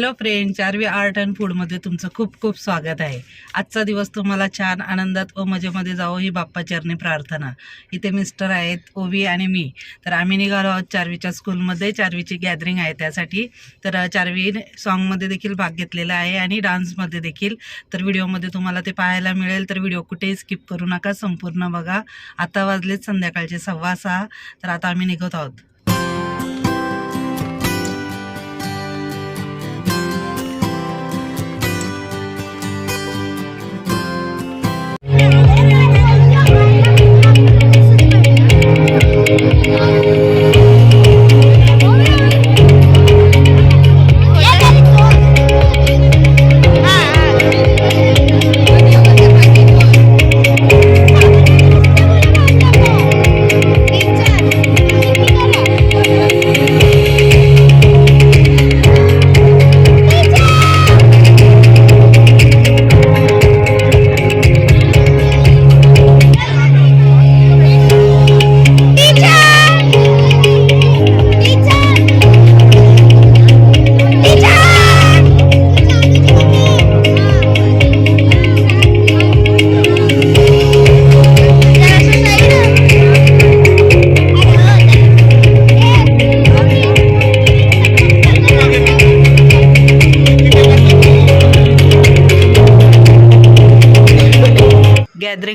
Hello friend Charvi art and फूडमध्ये तुमचं खूप खूप स्वागत आहे. आजचा दिवस तुम्हाला छान आनंदात व मजेमध्ये जावो ही बाप्पा चरणी प्रार्थना. इथे मिस्टर आहेत ओवी आणि मी. तर आम्ही निघालो आहोत चारवीच्या स्कूलमध्ये चारवीची गॅदरिंग आहे त्यासाठी. तर अ, चारवी सॉन्गमध्ये देखील भाग घेतलेला आहे आणि डान्समध्ये देखील. तर व्हिडिओमध्ये तुम्हाला ते पाहायला मिळेल. तर व्हिडिओ कुठेही स्किप करू नका. संपूर्ण बघा. आता वाजलेत संध्याकाळचे सव्वा सहा. तर आता आम्ही निघत आहोत.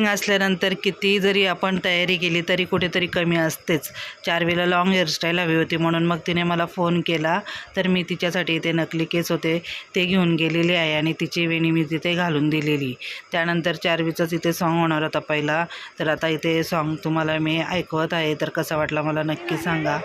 गॅदरिंग असल्यानंतर किती जरी आपण तयारी केली तरी कुठेतरी कमी असतेच. चारवीला लाँग हेअरस्टाईल हवी होती म्हणून मग तिने मला फोन केला. तर मी तिच्यासाठी इथे नकली केस होते ते घेऊन गेलेले आहे आणि तिची वेणी मी तिथे घालून दिलेली. त्यानंतर चारवीचाच इथे सॉन्ग होणार होता पहिला. तर आता इथे सॉन्ग तुम्हाला मी ऐकवत आहे तर कसा वाटला मला नक्की सांगा.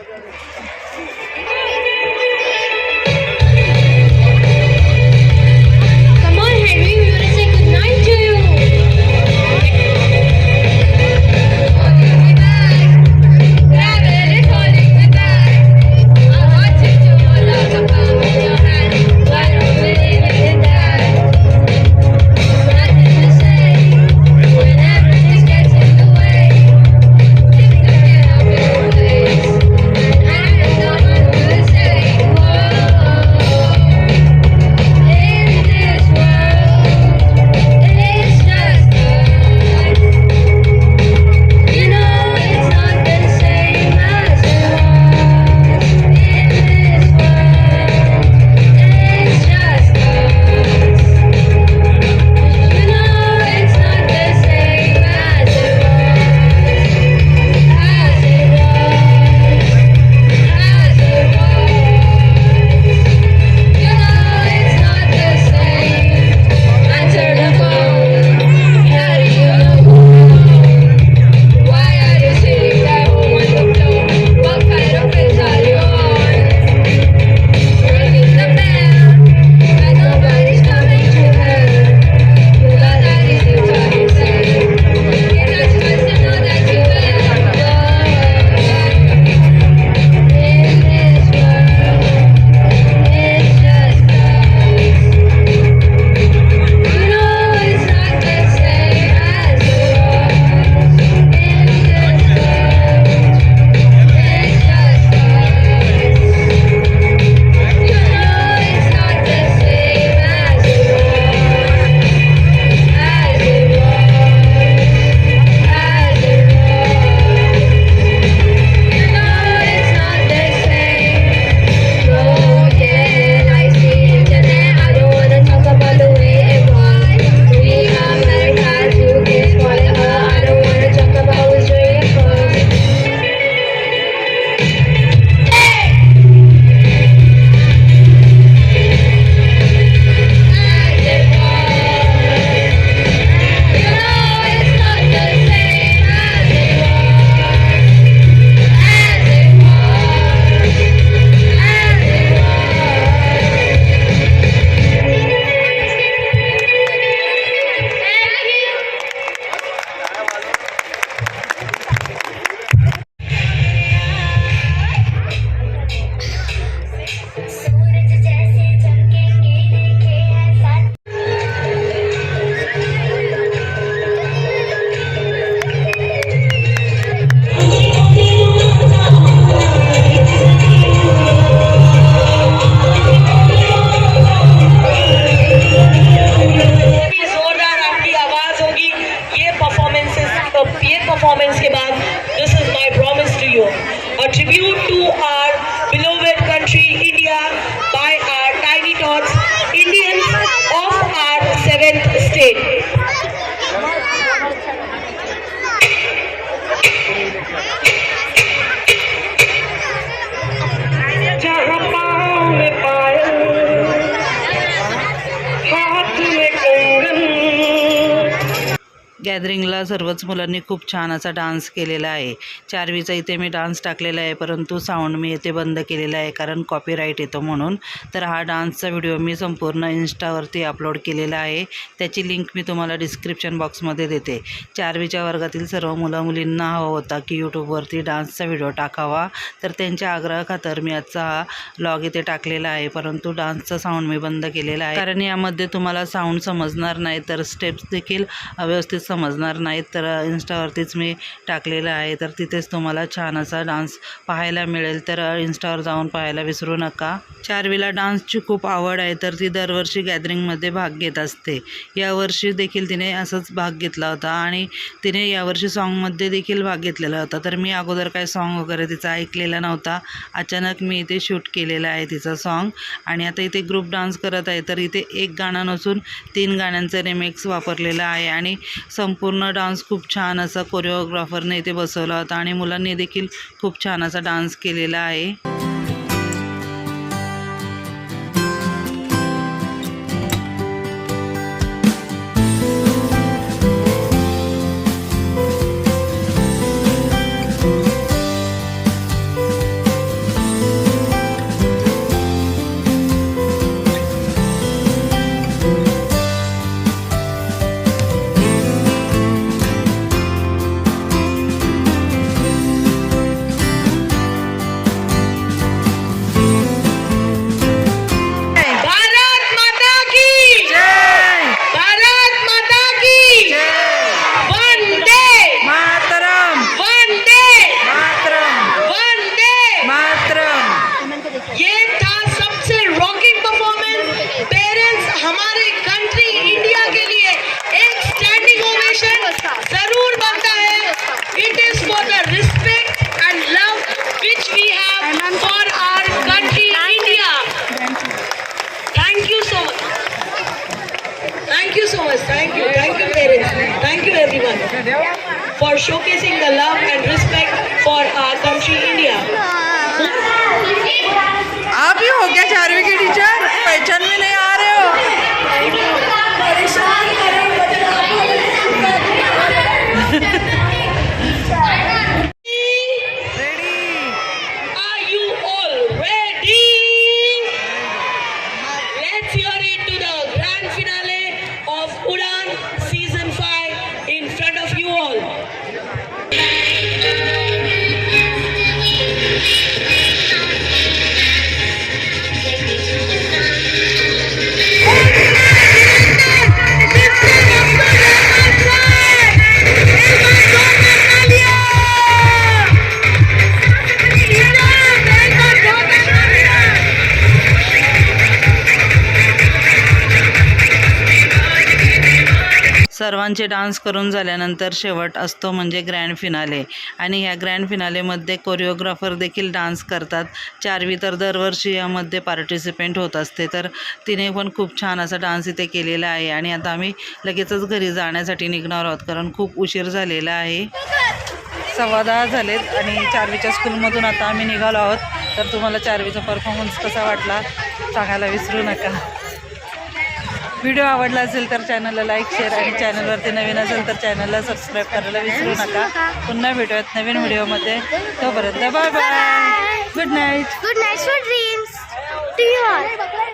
வந்துடுறீங்களா गॅदरिंगला सर्वच मुलांनी खूप छान असा डान्स केलेला आहे. चारवीचा इथे मी डान्स टाकलेला आहे परंतु साऊंड मी इथे बंद केलेला आहे कारण कॉपीराईट येतो म्हणून. तर हा डान्सचा व्हिडिओ मी संपूर्ण इन्स्टावरती अपलोड केलेला आहे. त्याची लिंक मी तुम्हाला डिस्क्रिप्शन बॉक्समध्ये देते. चारवीच्या वर्गातील सर्व मुलं मुलींना हवा होता की यूट्यूबवरती डान्सचा व्हिडिओ टाकावा. तर त्यांच्या आग्रहाखातर मी आजचा हा लॉग इथे टाकलेला आहे परंतु डान्सचा साऊंड मी बंद केलेला आहे. कारण यामध्ये तुम्हाला साऊंड समजणार नाही तर स्टेप्स देखील व्यवस्थित समजणार नाही. नाहीत तर इन्स्टावरतीच मी टाकलेलं आहे. तर तिथेच तुम्हाला छान असा डान्स पाहायला मिळेल. तर इन्स्टावर जाऊन पाहायला विसरू नका. चारवीला डान्सची खूप आवड आहे तर ती दरवर्षी गॅदरिंगमध्ये भाग घेत असते. यावर्षी देखील तिने असंच भाग घेतला होता आणि तिने यावर्षी सॉन्गमध्ये देखील भाग घेतलेला होता. तर मी अगोदर काय सॉन्ग वगैरे तिचा ऐकलेला नव्हता. अचानक मी इथे शूट केलेला आहे तिचा सॉन्ग आणि आता इथे ग्रुप डान्स करत आहे. तर इथे एक गाणं नसून तीन गाण्यांचं रिमिक्स वापरलेलं आहे आणि संपूर्ण डान्स खूप छान असा कोरिओग्राफरने इथे बसवला होता आणि मुलांनी देखील खूप छान असा डान्स केलेला आहे. For showcasing the love and सर्वांचे डान्स करून झाल्यानंतर शेवट असतो म्हणजे ग्रँड फिनाले आणि ह्या ग्रँड फिनालेमध्ये कोरिओग्राफर देखील डान्स करतात. चारवी तर दरवर्षी यामध्ये पार्टिसिपेंट होत असते. तर तिने पण खूप छान असा डान्स इथे केलेला आहे. आणि आता आम्ही लगेचच घरी जाण्यासाठी निघणार आहोत. कारण खूप उशीर झालेला आहे. सव्वा दहा झालेत आणि चारवीच्या स्कूलमधून आता आम्ही निघालो आहोत. तर तुम्हाला चारवीचा परफॉर्मन्स कसा वाटला? सांगायला विसरू नका. व्हिडिओ आवडला असेल तर चॅनलला लाईक शेअर आणि चॅनलवरती नवीन असेल तर चॅनलला सबस्क्राईब करायला विसरू नका. पुन्हा भेटूयात नवीन व्हिडिओमध्ये तोपर्यंत bye bye good night good night dreams to you.